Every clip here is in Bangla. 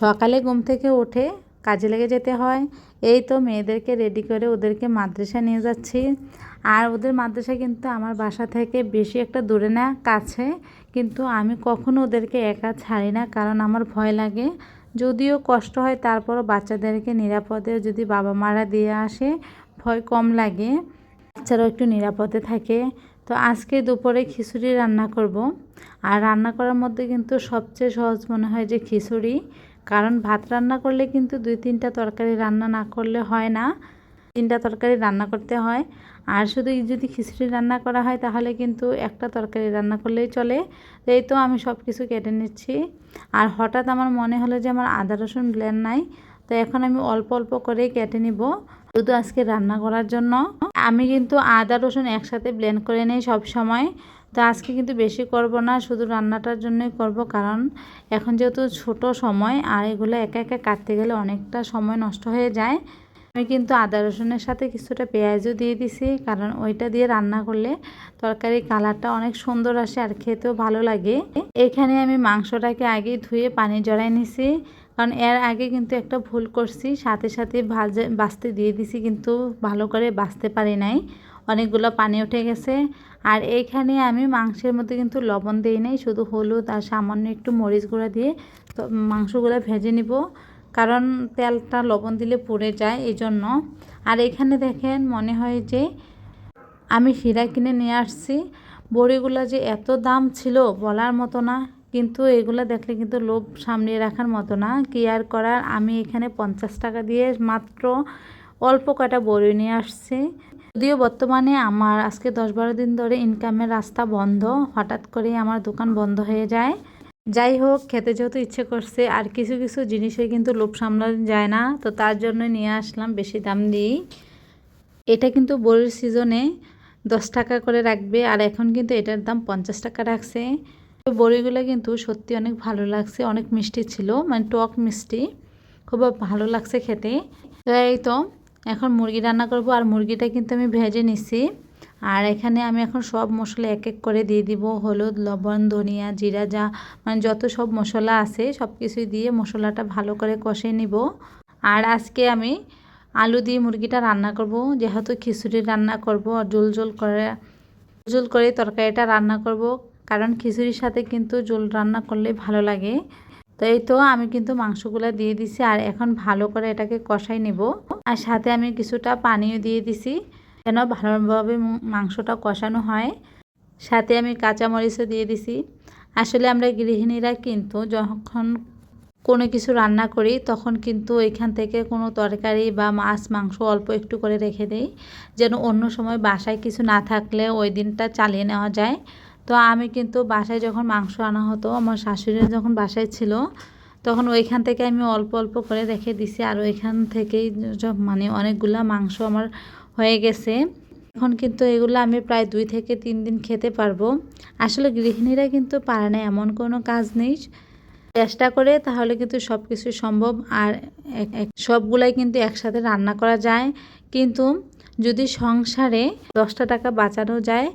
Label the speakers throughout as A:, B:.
A: সকালে ঘুম থেকে উঠে কাজে লেগে যেতে হয়। এই তো মেয়েদেরকে রেডি করে ওদেরকে মাদ্রাসা নিয়ে যাচ্ছি। আর ওদের মাদ্রাসা কিন্তু আমার বাসা থেকে বেশি একটা দূরে না, কাছে। কিন্তু আমি কখনো ওদেরকে একা ছাড়ি না, কারণ আমার ভয় লাগে। যদিও কষ্ট হয়, তারপরও বাচ্চাদেরকে নিরাপদে যদি বাবা মারা দিয়ে আসে, ভয় কম লাগে। বাচ্চারাও একটু নিরাপদে থাকে। তো আজকে দুপুরে খিচুড়ি রান্না করব। আর রান্না করার মধ্যে কিন্তু সবচেয়ে সহজ মনে হয় যে খিচুড়ি। কারণ ভাত রান্না করলে কিন্তু দুই তিনটা তরকারি রান্না না করলে হয় না। তিনটা তরকারি রান্না করতে হয়। আর শুধু যদি খিচুড়ি রান্না করা হয় তাহলে কিন্তু একটা তরকারি রান্না করলেই চলে। এই তো আমি সব কিছু কেটে নিচ্ছি। আর হঠাৎ আমার মনে হলো যে আমার আদা রসুন ব্লেন্ড নাই। তো এখন আমি অল্প অল্প করে কেটে নিব। শুধু আজকে রান্না করার জন্য। আমি কিন্তু আদা রসুন একসাথে ব্লেন্ড করে নিই সব সময় তো আজকে কিন্তু বেশি করব না, শুধু রান্নাটার জন্যই করব। কারণ এখন যেহেতু ছোট সময়, আর এগুলো একা একা কাটতে গেলে অনেকটা সময় নষ্ট হয়ে যায়, আমি কিন্তু আদা রসুনের সাথে কিছুটা পেঁয়াজও দিয়ে দিছি। কারণ ওইটা দিয়ে রান্না করলে তরকারির কালারটা অনেক সুন্দর আসে আর খেতেও ভালো লাগে। এখানে আমি মাংসটাকে আগে ধুয়ে পানি জড়াই নিছি। কারণ এর আগে কিন্তু একটা ভুল করছি, সাথে সাথে ভাজে, বাঁচতে দিয়ে দিছি, কিন্তু ভালো করে বাঁচতে পারি নাই। অনেকগুলো পানি উঠে গেছে। আর এইখানে আমি মাংসের মধ্যে কিন্তু লবণ দিই নাই, শুধু হলুদ আর সামান্য একটু মরিচ গুঁড়া দিয়ে তো মাংসগুলো ভেজে নিব। কারণ তেলটা লবণ দিলে পুড়ে যায় এই জন্য আর এখানে দেখেন মনে হয় যে আমি হীরা কিনে নিয়ে আসছি। বড়িগুলো যে এত দাম ছিল বলার মতো না, কিন্তু এগুলো দেখলে কিন্তু লোভ সামলিয়ে রাখার মতো না। কি আর করার? আমি এখানে পঞ্চাশ টাকা দিয়ে মাত্র অল্প কটা বড়ি নিয়ে আসছি। যদিও বর্তমানে আমার আজকে দশ বারো দিন ধরে ইনকামের রাস্তা বন্ধ, হঠাৎ করে আমার দোকান বন্ধ হয়ে যায়। যাই হোক, খেতে যেহেতু ইচ্ছে করছে, আর কিছু কিছু জিনিসে কিন্তু লোভ সামলানো যায় না, তো তার জন্য নিয়ে আসলাম বেশি দাম দিয়েই। এটা কিন্তু বড়ির সিজনে দশ টাকা করে রাখবে, আর এখন কিন্তু এটার দাম পঞ্চাশ টাকা রাখছে। বড়িগুলো কিন্তু সত্যি অনেক ভালো লাগছে, অনেক মিষ্টি ছিল মানে টক মিষ্টি খুব ভালো লাগছে খেতে। তো এখন মুরগি রান্না করব, আর মুরগিটা কিন্তু আমি ভেজে নিছি। আর এখানে আমি এখন সব মশলা এক এক করে দিয়ে দিব, হলুদ, লবণ, ধনিয়া, জিরা, যা মানে যত সব মশলা আছে সব কিছুই দিয়ে মশলাটা ভালো করে কষে নিব। আর আজকে আমি আলু দিয়ে মুরগিটা রান্না করব, যেহেতু খিচুড়ি রান্না করব, আর জোল জোল করে জোল করে তরকারিটা রান্না করব, কারণ খিচুড়ির সাথে কিন্তু জোল রান্না করলে ভালো লাগে। তো এই তো আমি কিন্তু মাংসগুলো দিয়ে দিছি, আর এখন ভালো করে এটাকে কষাই নেব। আর সাথে আমি কিছুটা পানিও দিয়ে দিছি, যেন ভালোভাবে মাংসটা কষানো হয়। সাথে আমি কাঁচামরিচও দিয়ে দিছি। আসলে আমরা গৃহিণীরা কিন্তু যখন কোনো কিছু রান্না করি, তখন কিন্তু এখান থেকে কোনো তরকারি বা মাছ, মাংস অল্প একটু করে রেখে দেই, যেন অন্য সময় বাসায় কিছু না থাকলে ওই দিনটা চালিয়ে নেওয়া যায়। তো আমি কিন্তু বাসায় যখন মাংস আনা হতো, আমার শাশুড়ি যখন বাসায় ছিল, তখন ওইখান থেকে আমি অল্প অল্প করে রেখে দিছি। আর ওইখান থেকেই মানে অনেকগুলা মাংস আমার হয়ে গেছে। এখন কিন্তু এগুলো আমি প্রায় দুই থেকে তিন দিন খেতে পারব। আসলে গৃহিণীরা কিন্তু পারে না, এমন কোনো কাজ নেই। চেষ্টা করে তাহলে কিন্তু সব কিছু সম্ভব। আর সবগুলাই কিন্তু একসাথে রান্না করা যায়। কিন্তু যদি সংসারে দশটা টাকা বাঁচানো যায়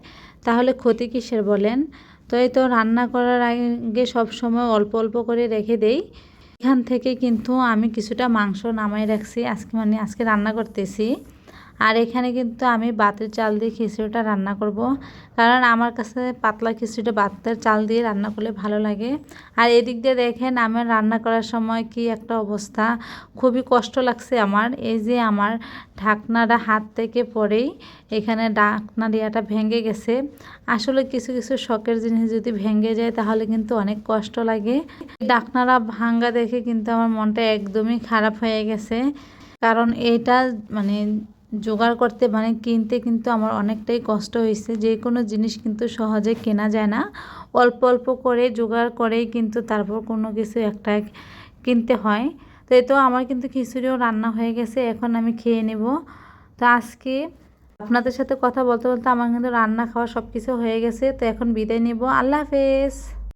A: তাহলে ক্ষতি কিসের বলেন? তো এই তো রান্না করার আগে সব সময় অল্প অল্প করে রেখে দেই। এখান থেকে কিন্তু আমি কিছুটা মাংস নামাই রাখছি। আজকে মানে আজকে রান্না করতেছি। আর এখানে কিন্তু আমি বাতের চাল দিয়ে খিচুড়িটা রান্না করব। কারণ আমার কাছে পাতলা খিচুড়িটা বাতের চাল দিয়ে রান্না করলে ভালো লাগে। আর এদিক দিয়ে দেখেন আমার রান্না করার সময় কি একটা অবস্থা। খুবই কষ্ট লাগছে আমার। এই যে আমার ঢাকনাটা হাত থেকে পড়েই এখানে ঢাকনা দিয়াটা ভেঙে গেছে। আসলে কিছু কিছু শখের জিনিস যদি ভেঙে যায় তাহলে কিন্তু অনেক কষ্ট লাগে। ঢাকনাটা ভাঙ্গা দেখে কিন্তু আমার মনটা একদমই খারাপ হয়ে গেছে। কারণ এটা মানে জোগাড় করতে মানে কিনতে কিন্তু আমার অনেকটাই কষ্ট হয়েছে। যে কোনো জিনিস কিন্তু সহজে কেনা যায় না। অল্প অল্প করে জোগাড় করেই কিন্তু তারপর কোনো কিছু একটা কিনতে হয়। তো এই তো আমার কিন্তু খিচুড়িও রান্না হয়ে গেছে, এখন আমি খেয়ে নেব। তো আজকে আপনাদের সাথে কথা বলতে বলতে আমার কিন্তু রান্না খাওয়া সব কিছু হয়ে গেছে। তো এখন বিদায় নেব। আল্লাহ হাফেজ।